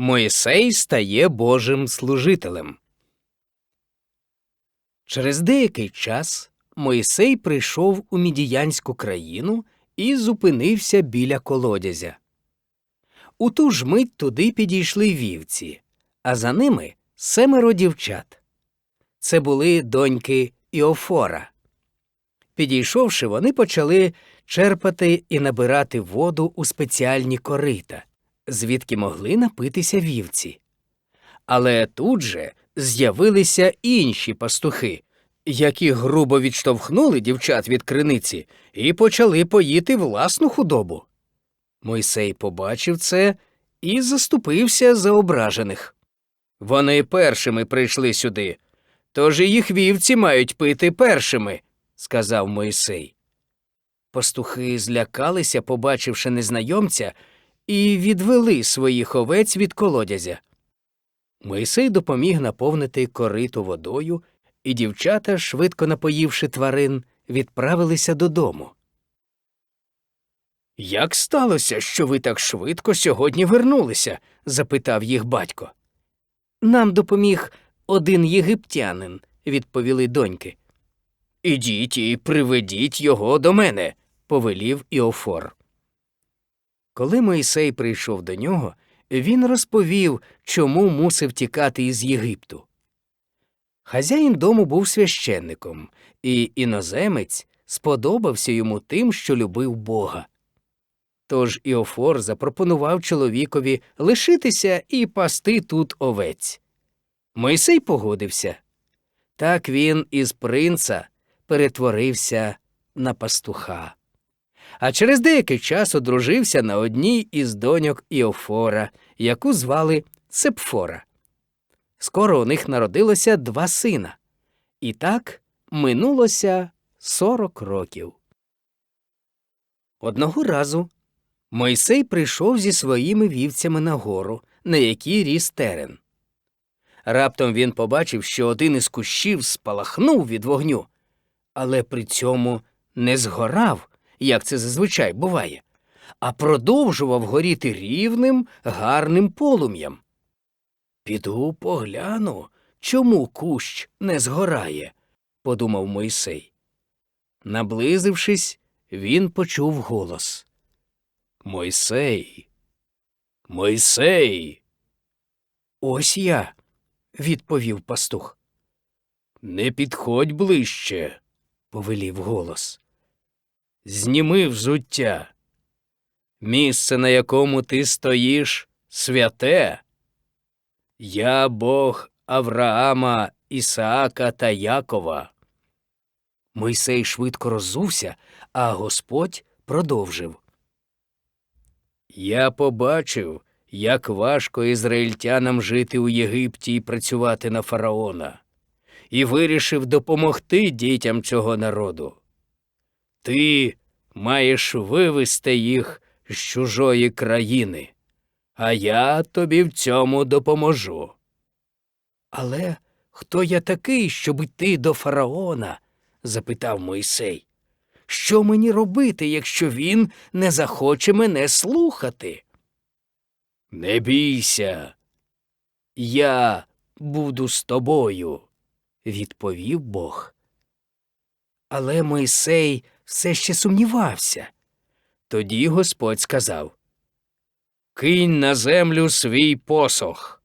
Моїсей стає Божим служителем. Через деякий час Моїсей прийшов у мідіянську країну і зупинився біля колодязя. У ту ж мить туди підійшли вівці, а за ними семеро дівчат. Це були доньки Іофора. Підійшовши, вони почали черпати і набирати воду у спеціальні корита, звідки могли напитися вівці. Але тут же з'явилися інші пастухи, які грубо відштовхнули дівчат від криниці і почали поїти власну худобу. Мойсей побачив це і заступився за ображених. Вони першими прийшли сюди, тож і їх вівці мають пити першими, сказав Мойсей. Пастухи злякалися, побачивши незнайомця, і відвели своїх овець від колодязя. Мойсей допоміг наповнити корито водою, і дівчата, швидко напоївши тварин, відправилися додому. Як сталося, що ви так швидко сьогодні вернулися? запитав їх батько. Нам допоміг один єгиптянин, відповіли доньки. Ідіть і приведіть його до мене, повелів Іофор. Коли Мойсей прийшов до нього, він розповів, чому мусив тікати із Єгипту. Хазяїн дому був священником, і іноземець сподобався йому тим, що любив Бога. Тож Іофор запропонував чоловікові лишитися і пасти тут овець. Мойсей погодився. Так він із принца перетворився на пастуха. А через деякий час одружився на одній із доньок Іофора, яку звали Сепфора. Скоро у них народилося два сина. І так минулося сорок років. Одного разу Мойсей прийшов зі своїми вівцями на гору, на якій ріс терен. Раптом він побачив, що один із кущів спалахнув від вогню, але при цьому не згорав, як це зазвичай буває, а продовжував горіти рівним, гарним полум'ям. Піду погляну, чому кущ не згорає, подумав Мойсей. Наблизившись, він почув голос. Мойсей. Мойсей. Ось я, відповів пастух. Не підходь ближче, повелів голос. Зніми взуття. Місце, на якому ти стоїш, святе. Я Бог Авраама, Ісаака та Якова. Мойсей швидко роззувся, а Господь продовжив. Я побачив, як важко ізраїльтянам жити у Єгипті і працювати на фараона, і вирішив допомогти дітям цього народу. Ти маєш вивести їх з чужої країни, а я тобі в цьому допоможу. Але хто я такий, щоб йти до фараона? запитав Мойсей. Що мені робити, якщо він не захоче мене слухати? Не бійся. Я буду з тобою, відповів Бог. Але Мойсей все ще сумнівався. Тоді Господь сказав Кинь на землю свій посох.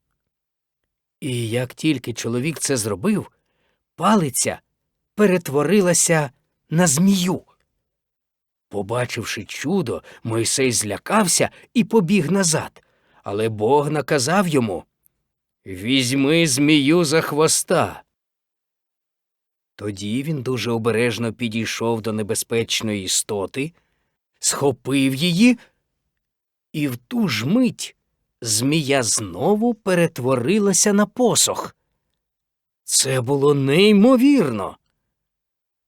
І як тільки чоловік це зробив, палиця перетворилася на змію. Побачивши чудо, Мойсей злякався і побіг назад, але Бог наказав йому Візьми змію за хвоста. Тоді він дуже обережно підійшов до небезпечної істоти, схопив її, і в ту ж мить змія знову перетворилася на посох. Це було неймовірно.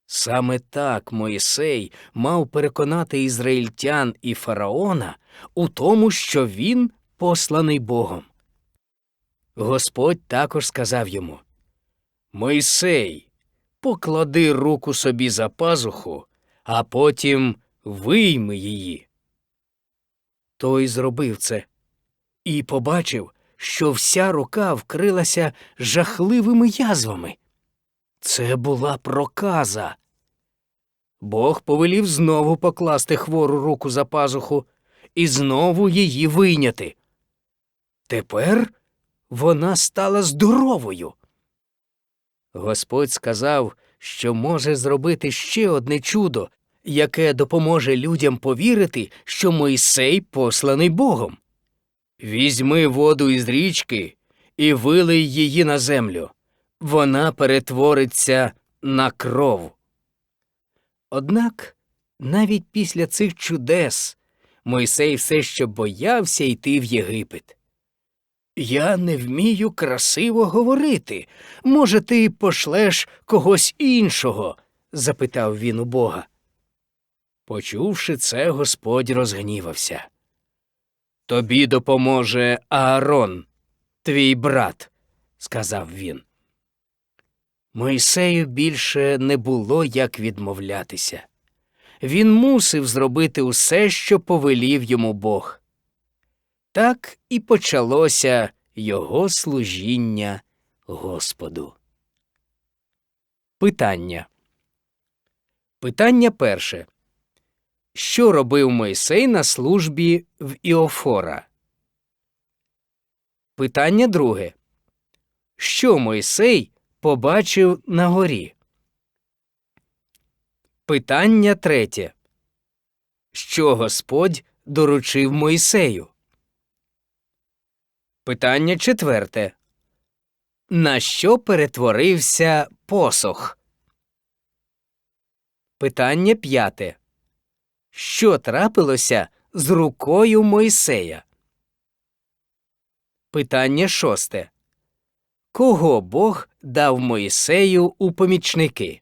Саме так Моїсей мав переконати ізраїльтян і фараона у тому, що він посланий Богом. Господь також сказав йому Мойсей, поклади руку собі за пазуху, а потім вийми її. Той зробив це і побачив, що вся рука вкрилася жахливими язвами. Це була проказа. Бог повелів знову покласти хвору руку за пазуху і знову її вийняти. Тепер вона стала здоровою. Господь сказав, що може зробити ще одне чудо, яке допоможе людям повірити, що Мойсей посланий Богом. Візьми воду із річки і вилий її на землю. Вона перетвориться на кров. Однак навіть після цих чудес Мойсей все ще боявся йти в Єгипет. Я не вмію красиво говорити. Може, ти пошлеш когось іншого? запитав він у Бога. Почувши це, Господь розгнівався. Тобі допоможе Аарон, твій брат, сказав він. Мойсею більше не було як відмовлятися. Він мусив зробити усе, що повелів йому Бог. Так і почалося його служіння Господу. Питання. Питання перше. Що робив Мойсей на службі в Іофора? Питання друге. Що Мойсей побачив на горі? Питання третє. Що Господь доручив Мойсею? Питання четверте. На що перетворився посох? Питання п'яте. Що трапилося з рукою Мойсея? Питання шосте. Кого Бог дав Мойсею у помічники?